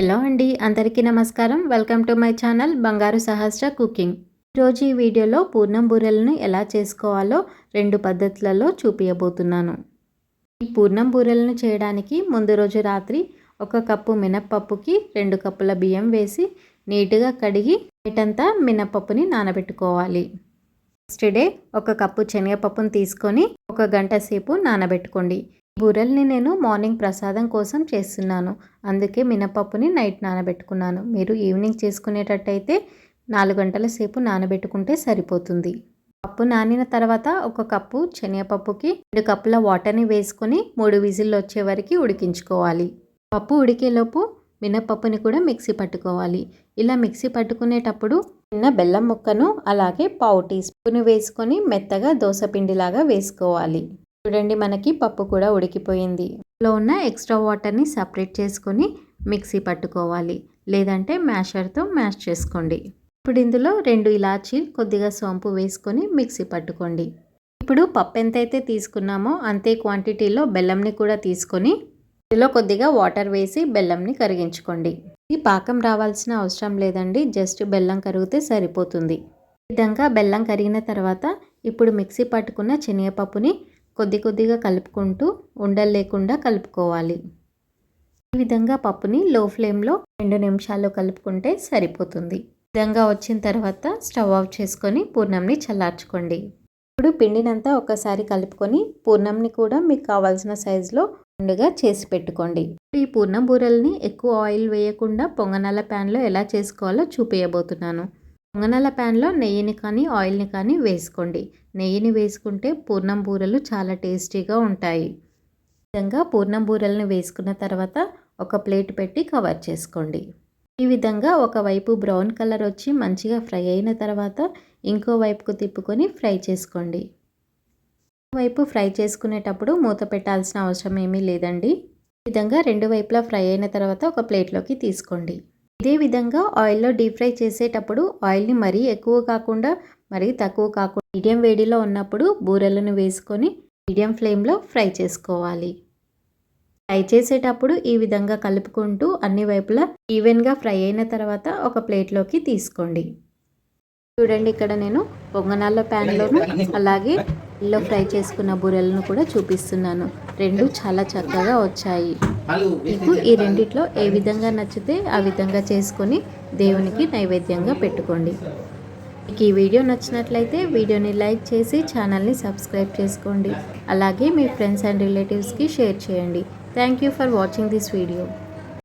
Hello అండి అందరికీ నమస్కారం. వెల్కమ్ టు మై ఛానల్ బంగారు సహస్ర కుకింగ్. ఈరోజు ఈ వీడియోలో పూర్ణం బూరెలను ఎలా చేసుకోవాలో రెండు పద్ధతులలో చూపించబోతున్నాను ఈ పూర్ణం బూరెలను చేయడానికి ముందు రోజు రాత్రి ఒక కప్పు మినప్పప్పుకి రెండు కప్పుల బియ్యం వేసి నీట్గా కడిగి నైటంతా మినప్పప్పుని నానబెట్టుకోవాలి. నెక్స్ట్ డే ఒక కప్పు శనగపప్పును తీసుకొని ఒక గంట సేపు నానబెట్టుకోండి. బూరెల్ని నేను మార్నింగ్ ప్రసాదం కోసం చేస్తున్నాను. అందుకే మినపప్పుని నైట్ నానబెట్టుకున్నాను. మీరు ఈవినింగ్ చేసుకునేటట్టయితే నాలుగు గంటల సేపు నానబెట్టుకుంటే సరిపోతుంది. పప్పు నానిన తర్వాత ఒక కప్పు శనగపప్పుకి రెండు కప్పుల వాటర్ని వేసుకొని మూడు విజిల్లు వచ్చే వరకు ఉడికించుకోవాలి. పప్పు ఉడికేలోపు మినపప్పుని కూడా మిక్సీ పట్టుకోవాలి. ఇలా మిక్సీ పట్టుకునేటప్పుడు చిన్న బెల్లం ముక్కను అలాగే పావు టీ స్పూన్ వేసుకొని మెత్తగా దోశపిండిలాగా వేసుకోవాలి. చూడండి మనకి పప్పు కూడా ఉడికిపోయింది. లో ఉన్న ఎక్స్ట్రా వాటర్ని సపరేట్ చేసుకొని మిక్సీ పట్టుకోవాలి. లేదంటే మ్యాషర్తో మ్యాష్ చేసుకోండి. ఇప్పుడు ఇందులో రెండు ఇలాచీ కొద్దిగా సోంపు వేసుకొని మిక్సీ పట్టుకోండి. ఇప్పుడు పప్పు ఎంతైతే తీసుకున్నామో అంతే క్వాంటిటీలో బెల్లంని కూడా తీసుకొని ఇందులో కొద్దిగా వాటర్ వేసి బెల్లంని కరిగించుకోండి. ఈ పాకం రావాల్సిన అవసరం లేదండి జస్ట్ బెల్లం కరిగితే సరిపోతుంది. విధంగా బెల్లం కరిగిన తర్వాత ఇప్పుడు మిక్సీ పట్టుకున్న శనగపప్పుని కొద్ది కొద్దిగా కలుపుకుంటూ ఉండలు లేకుండా కలుపుకోవాలి. ఈ విధంగా పప్పుని లో ఫ్లేమ్లో రెండు నిమిషాలు కలుపుకుంటే సరిపోతుంది. విధంగా వచ్చిన తర్వాత స్టవ్ ఆఫ్ చేసుకొని పూర్ణంని చల్లార్చుకోండి. ఇప్పుడు పిండినంతా ఒకసారి కలుపుకొని పూర్ణంని కూడా మీకు కావాల్సిన సైజులో ముందుగా చేసి పెట్టుకోండి. ఈ పూర్ణం బూరెల్ని ఎక్కువ ఆయిల్ వేయకుండా పొంగనాల ప్యాన్లో ఎలా చేసుకోవాలో చూపించబోతున్నాను పొంగనల ప్యాన్లో నెయ్యిని కానీ ఆయిల్ని కానీ వేసుకోండి. నెయ్యిని వేసుకుంటే పూర్ణం బూరెలు చాలా టేస్టీగా ఉంటాయి. విధంగా పూర్ణం బూరెలను వేసుకున్న తర్వాత ఒక ప్లేట్ పెట్టి కవర్ చేసుకోండి. ఈ విధంగా ఒకవైపు బ్రౌన్ కలర్ వచ్చి మంచిగా ఫ్రై అయిన తర్వాత ఇంకో వైపుకు తిప్పుకొని ఫ్రై చేసుకోండి. వైపు ఫ్రై చేసుకునేటప్పుడు మూత పెట్టాల్సిన అవసరం ఏమీ లేదండి. ఈ విధంగా రెండు వైపులా ఫ్రై అయిన తర్వాత ఒక ప్లేట్లోకి తీసుకోండి. ఇదే విధంగా ఆయిల్లో డీప్ ఫ్రై చేసేటప్పుడు ఆయిల్ని మరీ ఎక్కువ కాకుండా మరీ తక్కువ కాకుండా మీడియం వేడిలో ఉన్నప్పుడు బూరెలను వేసుకొని మీడియం ఫ్లేమ్లో ఫ్రై చేసుకోవాలి. ఫ్రై చేసేటప్పుడు ఈ విధంగా కలుపుకుంటూ అన్ని వైపులా ఈవెన్గా ఫ్రై అయిన తర్వాత ఒక ప్లేట్లోకి తీసుకోండి. చూడండి ఇక్కడ నేను పొంగనాల ప్యాన్లోను అలాగే ఇల్లో ఫ్రై చేసుకున్న బూరెలను కూడా చూపిస్తున్నాను. రెండు చాలా చక్కగా వచ్చాయి. మీకు ఈ రెండిట్లో ఏ విధంగా నచ్చితే ఆ విధంగా చేసుకొని దేవునికి నైవేద్యంగా పెట్టుకోండి. మీకు ఈ వీడియో నచ్చినట్లయితే వీడియోని లైక్ చేసి ఛానల్ని సబ్స్క్రైబ్ చేసుకోండి. అలాగే మీ ఫ్రెండ్స్ అండ్ రిలేటివ్స్కి షేర్ చేయండి. Thank you for watching this video.